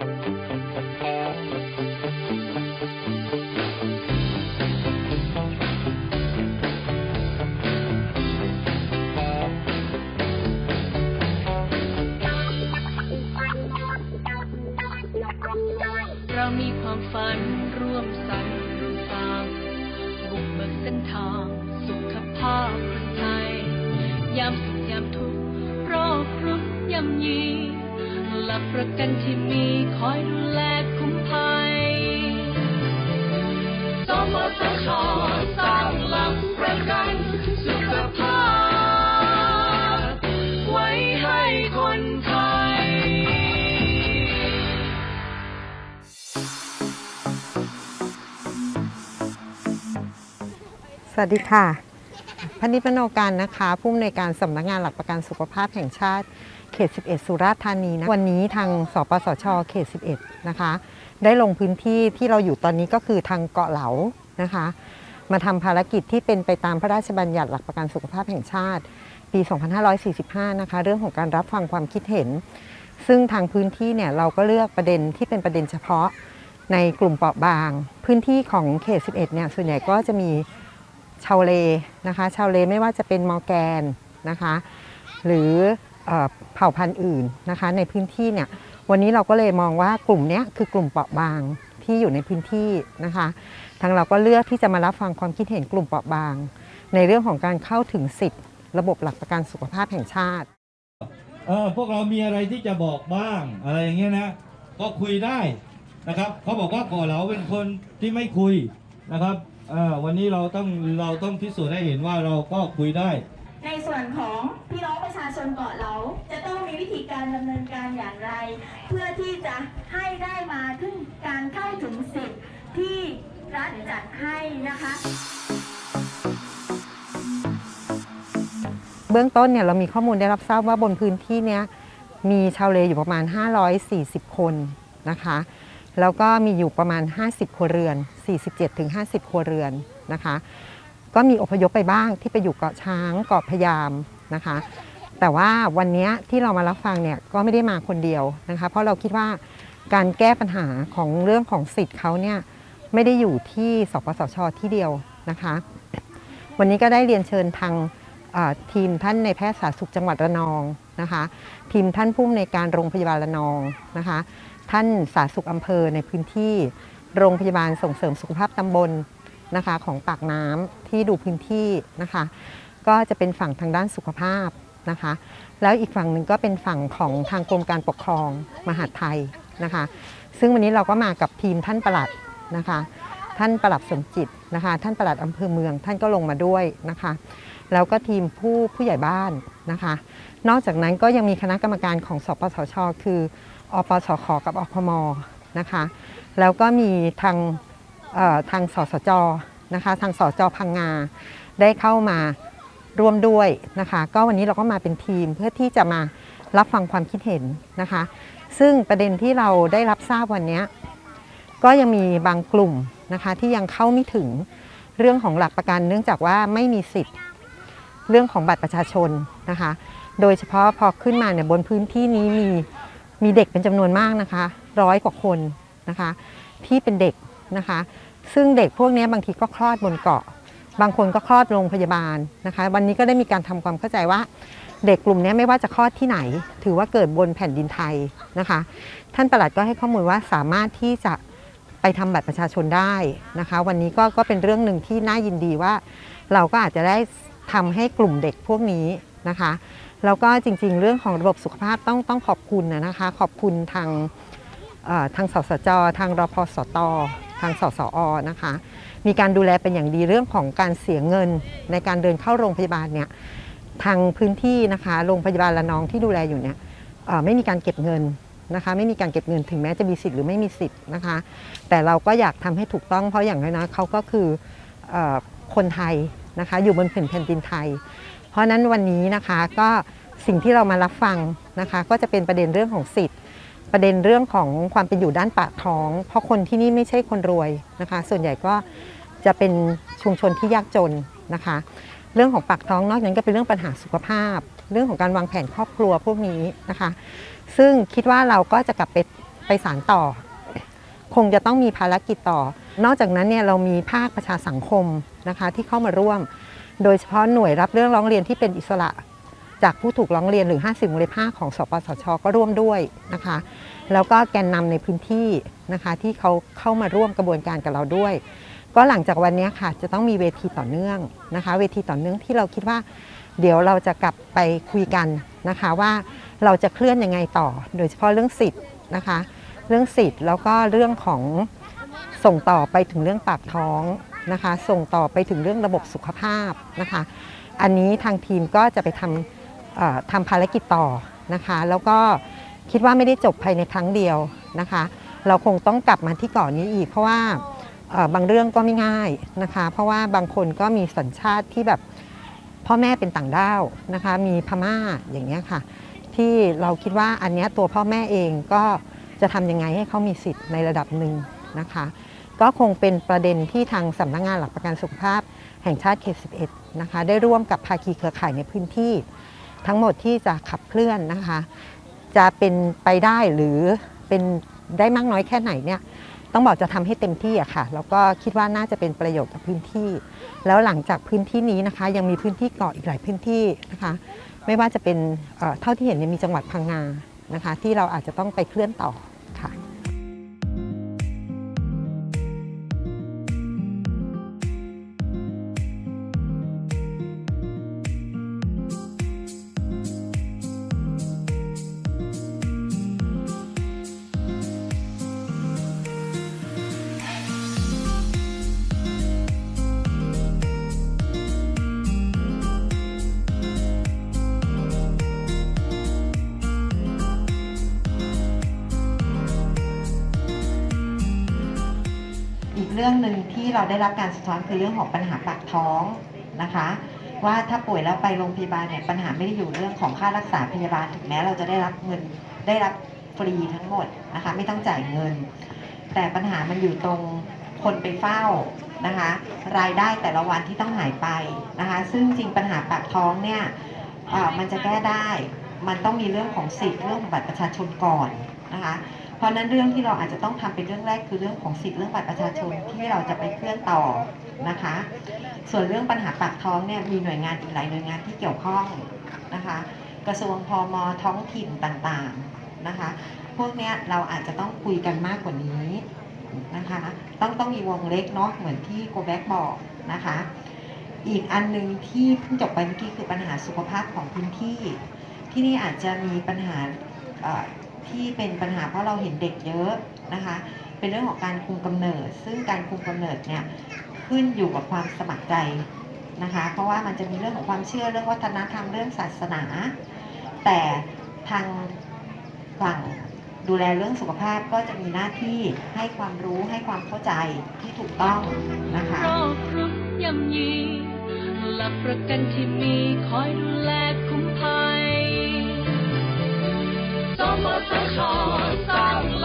เรามีความฝันร่วมสรรร่วมสร้างบุกเบิกเส้นทาง สุขภาพคนไทย ยามสุขยามทุกข์โรครุกยำยี หลักประกันที่มีคอยดูแลคุ้มภัยสมสชสร้างหลักประกันสุขภาพ ไว้ให้คนไทย สวัสดีค่ะ พนิพนโการนะคะ ผู้อำนวยการสำนักงานหลักประกันสุขภาพแห่งชาติเขต 11 สุราษฎร์ธานีนะวันนี้ทางสปสชเขต 11 นะคะ ได้ลงพื้นที่ที่เราอยู่ตอนนี้ก็คือทางเกาะเหลานะคะ มาทำภารกิจที่เป็นไปตามพระราชบัญญัติหลักประกันสุขภาพแห่งชาติ ปี 2545 นะคะ เรื่องของการรับฟังความคิดเห็น ซึ่งทางพื้นที่เนี่ยเราก็เลือกประเด็นที่เป็นประเด็นเฉพาะในกลุ่มเปราะบาง พื้นที่ของเขต 11 เนี่ยส่วนใหญ่ก็จะมี ชาวเลนะคะ ชาวเลไม่ว่าจะเป็นมอร์แกนนะคะ หรือเผ่าพันธุ์อื่นนะคะ ในพื้นที่เนี่ยวันนี้เราก็เลยมองว่ากลุ่มนี้คือกลุ่มเปราะบางที่อยู่ในพื้นที่นะคะ ทางเราก็เลือกที่จะมารับฟังความคิดเห็นกลุ่มเปราะบาง ในเรื่องของการเข้าถึงสิทธิ์ระบบหลักประกันสุขภาพแห่งชาติเออพวกเรามีอะไรที่จะบอกบ้างอะไรอย่างเงี้ยนะก็คุยได้นะครับเขาบอกว่าก่อเหลาเป็นคนที่ไม่คุยนะครับ ออวันนี้เราต้องเราต้องพิสูจน์ให้เห็นว่าเราก็คุยได้ ในส่วนของพี่น้องประชาชนเกาะเหลาจะต้องมีวิธีการดำเนินการอย่างไร เพื่อที่จะให้ได้มาถึงการเข้าถึงสิทธิ์ที่รัฐจัดให้นะคะ เบื้องต้นเนี่ยเรามีข้อมูลได้รับทราบว่าบนพื้นที่เนี้ยมีชาวเลอยู่ประมาณ 540 คนนะคะ แล้วก็มีอยู่ประมาณ 50 ครัวเรือน 47-50 ครัวเรือนนะคะ ก็มีอพยพไปบ้างที่ไปอยู่เกาะช้างเกาะพยามนะคะ แต่ว่าวันนี้ที่เรามารับฟังเนี่ยก็ไม่ได้มาคนเดียวนะคะ เพราะเราคิดว่าการแก้ปัญหาของเรื่องของสิทธิ์เขาเนี่ยไม่ได้อยู่ที่สปสชที่เดียวนะคะ วันนี้ก็ได้เรียนเชิญทางทีมท่านในแพทย์สาธารณสุขจังหวัดระนองนะคะ ทีมท่านผู้อำนวยการโรงพยาบาลระนองนะคะ ท่านสาธารณสุขอำเภอในพื้นที่ โรงพยาบาลส่งเสริมสุขภาพตำบลนะคะของปากน้ำที่ดูพื้นที่นะคะ ก็จะเป็นฝั่งทางด้านสุขภาพนะคะ แล้วอีกฝั่งหนึ่งก็เป็นฝั่งของทางกรมการปกครองมหาดไทยนะคะ ซึ่งวันนี้เราก็มากับทีมท่านประหลัดนะคะ ท่านประหลัดสมจิตนะคะ ท่านประหลัดอำเภอเมือง ท่านก็ลงมาด้วยนะคะ แล้วก็ทีมผู้ผู้ใหญ่บ้านนะคะ นอกจากนั้นก็ยังมีคณะกรรมการของสปสช คือ อปสขกับอพมนะคะ แล้วก็มีทางทางสสจนะคะทางสจพังงาได้เข้ามาร่วมด้วยนะคะ ก็วันนี้เราก็มาเป็นทีมเพื่อที่จะมารับฟังความคิดเห็นนะคะ ซึ่งประเด็นที่เราได้รับทราบวันนี้ก็ยังมีบางกลุ่มนะคะที่ยังเข้าไม่ถึงเรื่องของหลักประกัน เนื่องจากว่าไม่มีสิทธิ์เรื่องของบัตรประชาชนนะคะ โดยเฉพาะพอขึ้นมาเนี่ยบนพื้นที่นี้มี มีเด็กเป็นจำนวนมากนะคะร้อยกว่าคนนะคะที่เป็นเด็กนะคะ ซึ่งเด็กพวกนี้บางทีก็คลอดบนเกาะ บางคนก็คลอดโรงพยาบาลนะคะ วันนี้ก็ได้มีการทำความเข้าใจว่า เด็กกลุ่มนี้ไม่ว่าจะคลอดที่ไหน ถือว่าเกิดบนแผ่นดินไทยนะคะ ท่านประหลัดก็ให้ข้อมูลว่าสามารถที่จะไปทำบัตรประชาชนได้นะคะ วันนี้ก็ก็เป็นเรื่องหนึ่งที่น่ายินดีว่า เราก็อาจจะได้ทำให้กลุ่มเด็กพวกนี้ นะคะแล้วก็จริงๆ เรื่องของระบบสุขภาพต้องต้องขอบคุณนะคะ ขอบคุณทางทางสสจ ทางรพสต ทางสสอนะคะ มีการดูแลเป็นอย่างดีเรื่องของการเสียเงินในการเดินเข้าโรงพยาบาลเนี่ยทางพื้นที่นะคะโรงพยาบาลละนองที่ดูแลอยู่เนี่ยไม่มีการเก็บเงินนะคะไม่มีการเก็บเงินถึงแม้จะมีสิทธิ์หรือไม่มีสิทธิ์นะคะ แต่เราก็อยากทำให้ถูกต้องเพราะอย่างน้อยๆเขาก็คืออคนไทยนะคะอยู่บนผืนแผ่นดินไทย เพราะนั้นวันนี้นะคะก็สิ่งที่เรามารับฟังนะคะ ก็จะเป็นประเด็นเรื่องของสิทธิ์ ประเด็นเรื่องของความเป็นอยู่ด้านปากท้อง เพราะคนที่นี่ไม่ใช่คนรวยนะคะ ส่วนใหญ่ก็จะเป็นชุมชนที่ยากจนนะคะ เรื่องของปากท้องนอกจากนั้นก็เป็นเรื่องปัญหาสุขภาพ เรื่องของการวางแผนครอบครัวพวกนี้นะคะ ซึ่งคิดว่าเราก็จะกลับไปไปสารต่อ คงจะต้องมีภารกิจต่อ นอกจากนั้นเนี่ยเรามีภาคประชาสังคมนะคะที่เข้ามาร่วม โดยเฉพาะหน่วยรับเรื่องร้องเรียนที่เป็นอิสระ จากผู้ถูกร้องเรียนหรือ 50วงเล็บ5ของสปสช ก็ร่วมด้วยนะคะ แล้วก็แกนนำในพื้นที่นะคะที่เขาเข้ามาร่วมกระบวนการกับเราด้วย ก็หลังจากวันนี้ค่ะจะต้องมีเวทีต่อเนื่องนะคะ เวทีต่อเนื่องที่เราคิดว่า เดี๋ยวเราจะกลับไปคุยกันนะคะว่าเราจะเคลื่อนยังไงต่อ โดยเฉพาะเรื่องสิทธิ์นะคะ เรื่องสิทธิ์แล้วก็เรื่องของส่งต่อไปถึงเรื่องปากท้อง นะคะ ส่งต่อไปถึงเรื่องระบบสุขภาพนะคะ อันนี้ทางทีมก็จะไปทำทำภารกิจต่อนะคะ แล้วก็คิดว่าไม่ได้จบภายในครั้งเดียวนะคะ เราคงต้องกลับมาที่เก่อนนี้อีก เพราะว่าบางเรื่องก็ไม่ง่ายนะคะ เพราะว่าบางคนก็มีสัญชาติที่แบบพ่อแม่เป็นต่างด้าวนะคะ มีพม่าอย่างเงี้ยค่ะ ที่เราคิดว่าอันเนี้ยตัวพ่อแม่เองก็จะทำยังไงให้เขามีสิทธิ์ในระดับหนึ่งนะคะ ก็คงเป็นประเด็นที่ทางสำนักงานหลักประกันสุขภาพแห่งชาติเขต 11 นะคะ ได้ร่วมกับภาคีเครือข่ายในพื้นที่ ทั้งหมดที่จะขับเคลื่อนนะคะ จะเป็นไปได้หรือเป็นได้มากน้อยแค่ไหนเนี่ยต้องบอกจะทำให้เต็มที่อะค่ะแล้วก็คิดว่าน่าจะเป็นประโยชน์กับพื้นที่ แล้วหลังจากพื้นที่นี้นะคะ ยังมีพื้นที่เกาะอีกหลายพื้นที่นะคะ ไม่ว่าจะเป็นเท่าที่เห็นมีจังหวัดพังงานะคะ ที่เราอาจจะต้องไปเคลื่อนต่อ เรื่องหนึ่งที่เราได้รับการสะท้อนคือเรื่องของปัญหาปากท้องนะคะ ว่าถ้าป่วยแล้วไปโรงพยาบาลเนี่ยปัญหาไม่ได้อยู่เรื่องของค่ารักษาพยาบาลถึงแม้เราจะได้รับเงินได้รับฟรีทั้งหมดนะคะไม่ต้องจ่ายเงิน แต่ปัญหามันอยู่ตรงคนไปเฝ้านะคะ รายได้แต่ละวันที่ต้องหายไปนะคะ ซึ่งจริงปัญหาปากท้องเนี่ยมันจะแก้ได้ มันต้องมีเรื่องของสิทธิ์เรื่องของบัตรประชาชนก่อนนะคะ เพราะนั้นเรื่องที่เราอาจจะต้องทำเป็นเรื่องแรกคือเรื่องของสิทธิ์เรื่องบัตรประชาชนที่เราจะไปเคลื่อนต่อนะคะ ส่วนเรื่องปัญหาปากท้องเนี่ยมีหน่วยงานอีกหลายหน่วยงานที่เกี่ยวข้องนะคะ กระทรวงพมท้องถิ่นต่างๆนะคะ พวกเนี้ยเราอาจจะต้องคุยกันมากกว่านี้นะคะ ต้องต้องมีวงเล็กเนาะเหมือนที่โกแบกบอกนะคะ อีกอันหนึ่งที่เพิ่งจบไปเมื่อกี้คือปัญหาสุขภาพของพื้นที่ ที่นี่อาจจะมีปัญหา ที่เป็นปัญหาเพราะเราเห็นเด็กเยอะนะคะ เป็นเรื่องของการคุมกำเนิด ซึ่งการคุมกำเนิดเนี่ยขึ้นอยู่กับความสมัครใจนะคะ เพราะว่ามันจะมีเรื่องของความเชื่อเรื่องวัฒนธรรมเรื่องศาสนา แต่ทางฝั่งดูแลเรื่องสุขภาพก็จะมีหน้าที่ให้ความรู้ให้ความเข้าใจที่ถูกต้องนะคะรอบรุกยำยีหลักประกันที่มีคอยดูแล 多么的沧桑。